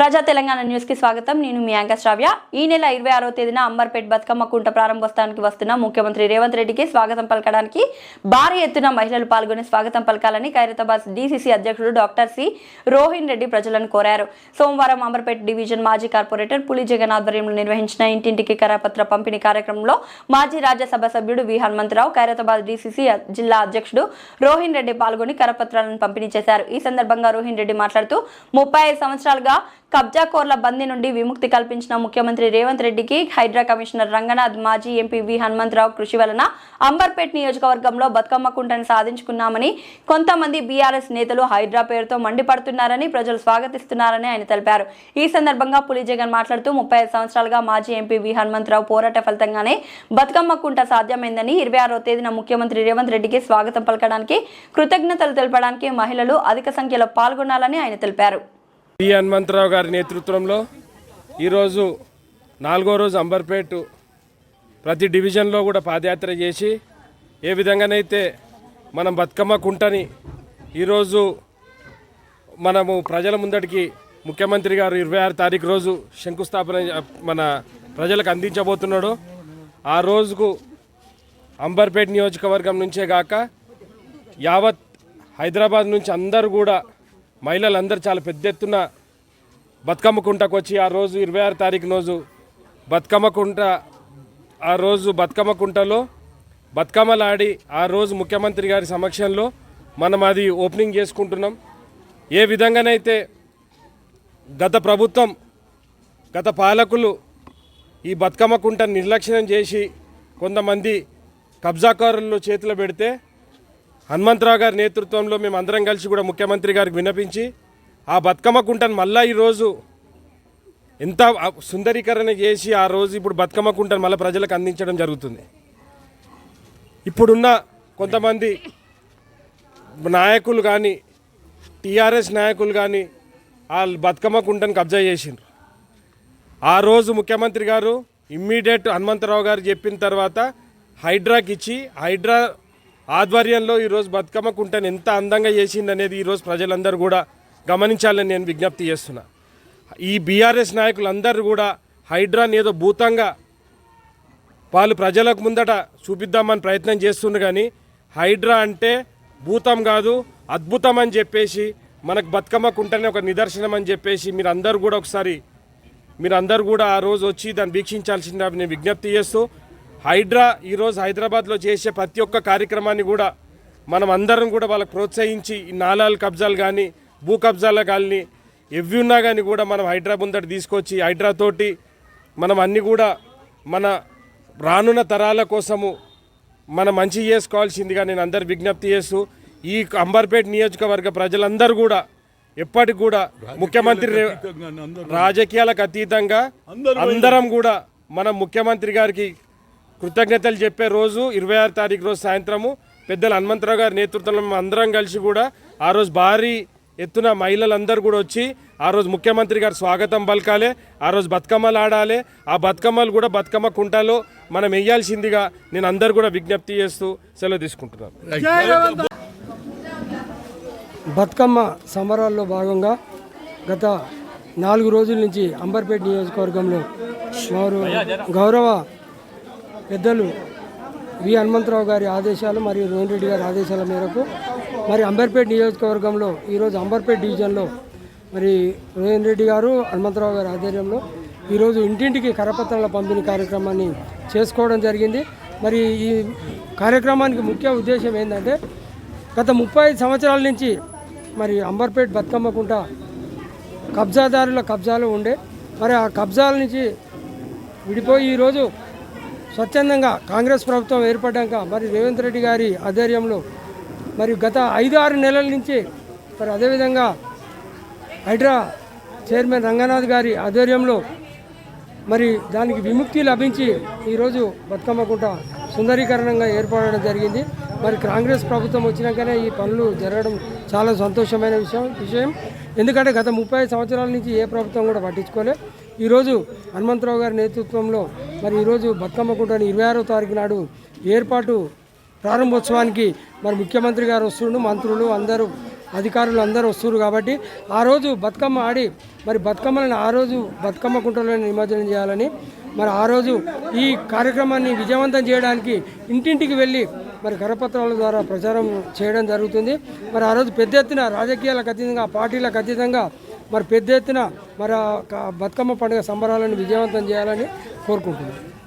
ప్రజా తెలంగాణ న్యూస్కి స్వాగతం. నేను మీ యాంకర్ శ్రావ్య. ఈ నెల ఇరవై ఆరో తేదీన అంబర్పేట్ బతుకమ్మ కుంట ప్రారంభోత్సవానికి వస్తున్న ముఖ్యమంత్రి రేవంత్ రెడ్డికి స్వాగతం పలకడానికి భారీ ఎత్తున మహిళలు పాల్గొని స్వాగతం పలకాలని ఖైరతాబాద్ డీసీసీ అధ్యక్షుడు డాక్టర్ సి రోహిన్ రెడ్డి ప్రజలను కోరారు. సోమవారం అంబర్పేట్ డివిజన్ మాజీ కార్పొరేటర్ పులి జగన్ ఆధ్వర్యంలో నిర్వహించిన ఇంటింటికి కరపత్ర పంపిణీ కార్యక్రమంలో మాజీ రాజ్యసభ సభ్యుడు వి హనుమంతరావు ఖైరతాబాద్ డీసీసీ జిల్లా అధ్యక్షుడు రోహిన్ రెడ్డి పాల్గొని కరపత్రాలను పంపిణీ చేశారు. ఈ సందర్భంగా రోహిన్ రెడ్డి మాట్లాడుతూ ముప్పై ఐదు సంవత్సరాలుగా కబ్జాకోర్ల బందీ నుండి విముక్తి కల్పించిన ముఖ్యమంత్రి రేవంత్ రెడ్డికి హైడ్రా కమిషనర్ రంగనాథ్ మాజీ ఎంపీ వి హనుమంతరావు కృషి వలన అంబర్పేట్ నియోజకవర్గంలో బతుకమ్మ కుంటను సాధించుకున్నామని కొంతమంది బీఆర్ఎస్ నేతలు హైడ్రా పేరుతో మండిపడుతున్నారని ప్రజలు స్వాగతిస్తున్నారని ఆయన తెలిపారు. ఈ సందర్భంగా పులి జగన్ మాట్లాడుతూ ముప్పై సంవత్సరాలుగా మాజీ ఎంపీ వి హనుమంతరావు పోరాట ఫలితంగానే బతుకమ్మ కుంట సాధ్యమైందని ఇరవై ఆరో తేదీన ముఖ్యమంత్రి రేవంత్ రెడ్డికి స్వాగతం పలకడానికి కృతజ్ఞతలు తెలపడానికి మహిళలు అధిక సంఖ్యలో పాల్గొనాలని ఆయన తెలిపారు. పి హనుమంతరావు గారి నేతృత్వంలో ఈరోజు నాలుగో రోజు అంబర్పేట్ ప్రతి డివిజన్లో కూడా పాదయాత్ర చేసి ఏ విధంగానైతే మనం బతుకమ్మ కుంటని ఈరోజు మనము ప్రజల ముందటికి ముఖ్యమంత్రి గారు ఇరవై ఆరు తారీఖు రోజు శంకుస్థాపన మన ప్రజలకు అందించబోతున్నాడు. ఆ రోజుకు అంబర్పేట్ నియోజకవర్గం నుంచే కాక యావత్ హైదరాబాద్ నుంచి అందరూ కూడా మహిళలందరూ చాలా పెద్ద ఎత్తున బతుకమ్మ కుంటకు వచ్చి ఆ రోజు ఇరవై ఆరు తారీఖు రోజు బతుకమ్మ కుంట ఆ రోజు బతుకమ్మ కుంటలో బతుకమ్మలాడి ఆ రోజు ముఖ్యమంత్రి గారి సమక్షంలో మనం అది ఓపెనింగ్ చేసుకుంటున్నాం. ఏ విధంగానైతే గత ప్రభుత్వం గత పాలకులు ఈ బతుకమ్మ కుంట నిర్లక్ష్యం చేసి కొంతమంది కబ్జాకారులు చేతిలో పెడితే హనుమంతరావు గారి నేతృత్వంలో మేము అందరం కలిసి కూడా ముఖ్యమంత్రి గారికి విన్నపించి ఆ బతుకమ్మ కుంటను మళ్ళా ఈరోజు ఎంత సుందరీకరణ చేసి ఆ రోజు ఇప్పుడు బతుకమ్మ కుంటను మళ్ళీ ప్రజలకు అందించడం జరుగుతుంది. ఇప్పుడున్న కొంతమంది నాయకులు కానీ టీఆర్ఎస్ నాయకులు కానీ ఆ బతుకమ్మ కుంటను కబ్జా చేసిండ్రు. ఆ రోజు ముఖ్యమంత్రి గారు ఇమ్మీడియట్ హనుమంతరావు గారు చెప్పిన తర్వాత హైడ్రాకి ఇచ్చి హైడ్రా ఆధ్వర్యంలో ఈరోజు బతుకమ్మ కుంటను ఎంత అందంగా చేసింది అనేది ఈరోజు ప్రజలందరూ కూడా గమనించాలని నేను విజ్ఞప్తి చేస్తున్నా. ఈ బీఆర్ఎస్ నాయకులందరూ కూడా హైడ్రాని ఏదో భూతంగా వాళ్ళు ప్రజలకు ముందట చూపిద్దామని ప్రయత్నం చేస్తుండ్రు కానీ హైడ్రా అంటే భూతం కాదు అద్భుతం అని చెప్పేసి మనకు బతుకమ్మ కుంటనే ఒక నిదర్శనం అని చెప్పేసి మీరు అందరూ కూడా ఒకసారి మీరు అందరూ కూడా ఆ రోజు వచ్చి దాన్ని వీక్షించాల్సిందిగా నేను విజ్ఞప్తి చేస్తూ హైడ్రా ఈరోజు హైదరాబాద్లో చేసే ప్రతి ఒక్క కార్యక్రమాన్ని కూడా మనం అందరం కూడా వాళ్ళకి ప్రోత్సహించి ఈ నాలాలు కబ్జాలు కానీ భూ కబ్జాలు కానీ ఎవి ఉన్నా కానీ కూడా మనం హైడ్రా ముందట తీసుకొచ్చి హైడ్రా తోటి మనం అన్నీ కూడా మన రానున్న తరాల కోసము మనం మంచి చేసుకోవాల్సిందిగా నేను అందరు విజ్ఞప్తి చేస్తూ ఈ అంబర్పేట్ నియోజకవర్గ ప్రజలందరూ కూడా ఎప్పటికి కూడా ముఖ్యమంత్రి రాజకీయాలకు అతీతంగా అందరం కూడా మనం ముఖ్యమంత్రి గారికి కృతజ్ఞతలు చెప్పే రోజు ఇరవై ఆరు తారీఖు రోజు సాయంత్రము పెద్దలు హనుమంతరావు గారి నేతృత్వంలో మేము అందరం కలిసి కూడా ఆ రోజు భారీ ఎత్తున మహిళలందరూ కూడా వచ్చి ఆ రోజు ముఖ్యమంత్రి గారు స్వాగతం పలకాలి ఆ రోజు బతుకమ్మలు ఆడాలి. ఆ బతుకమ్మలు కూడా బతుకమ్మ కుంటలో మనం వేయాల్సిందిగా నేను అందరు కూడా విజ్ఞప్తి చేస్తూ సెలవు తీసుకుంటున్నాను. బతుకమ్మ సంబరాల్లో భాగంగా గత నాలుగు రోజుల నుంచి అంబర్పేట నియోజకవర్గంలో వారు గౌరవ పెద్దలు వి హనుమంతరావు గారి ఆదేశాలు మరియు రోహన్ రెడ్డి గారి ఆదేశాల మేరకు మరి అంబర్పేట నియోజకవర్గంలో ఈరోజు అంబర్పేట డివిజన్లో మరి రోహన్ రెడ్డి గారు హనుమంతరావు గారి ఆధ్వర్యంలో ఈరోజు ఇంటింటికి కరపత్రాల పంపిణీ కార్యక్రమాన్ని చేసుకోవడం జరిగింది. మరి ఈ కార్యక్రమానికి ముఖ్య ఉద్దేశం ఏంటంటే గత ముప్పై ఐదు సంవత్సరాల నుంచి మరి అంబర్పేట్ బతుకమ్మకుంట కబ్జాదారుల కబ్జాలు ఉండే. మరి ఆ కబ్జాల నుంచి విడిపోయి ఈరోజు స్వచ్ఛందంగా కాంగ్రెస్ ప్రభుత్వం ఏర్పడ్డాక మరి రేవంత్ రెడ్డి గారి ఆధ్వర్యంలో మరి గత ఐదు ఆరు నెలల నుంచి మరి అదేవిధంగా హైడ్రా చైర్మన్ రంగనాథ్ గారి ఆధ్వర్యంలో మరి దానికి విముక్తి లభించి ఈరోజు బతుకమ్మకుంట సుందరీకరణంగా ఏర్పడడం జరిగింది. మరి కాంగ్రెస్ ప్రభుత్వం వచ్చినాకనే ఈ పనులు జరగడం చాలా సంతోషమైన విషయం విషయం. ఎందుకంటే గత ముప్పై సంవత్సరాల నుంచి ఏ ప్రభుత్వం కూడా పట్టించుకోలేదు ఈరోజు హనుమంతరావు గారి నేతృత్వంలో మరి ఈరోజు బతుకమ్మకుంటని ఇరవై ఆరో తారీఖు నాడు ఏర్పాటు ప్రారంభోత్సవానికి మరి ముఖ్యమంత్రి గారు వస్తుండు మంత్రులు అందరూ అధికారులు అందరూ వస్తున్నారు కాబట్టి ఆ రోజు బతుకమ్మ ఆడి మరి బతుకమ్మలను ఆ రోజు బతుకమ్మ కుంటలో నిమజ్జనం చేయాలని మరి ఆ రోజు ఈ కార్యక్రమాన్ని విజయవంతం చేయడానికి ఇంటింటికి వెళ్ళి మరి కరపత్రాల ద్వారా ప్రచారం చేయడం జరుగుతుంది. మరి ఆ రోజు పెద్ద ఎత్తున రాజకీయాలకు అతీతంగా పార్టీలకు అతీతంగా మరి పెద్ద ఎత్తున మరి బతుకమ్మ పండుగ సంబరాలను విజయవంతం చేయాలని కోరుకుంటున్నాను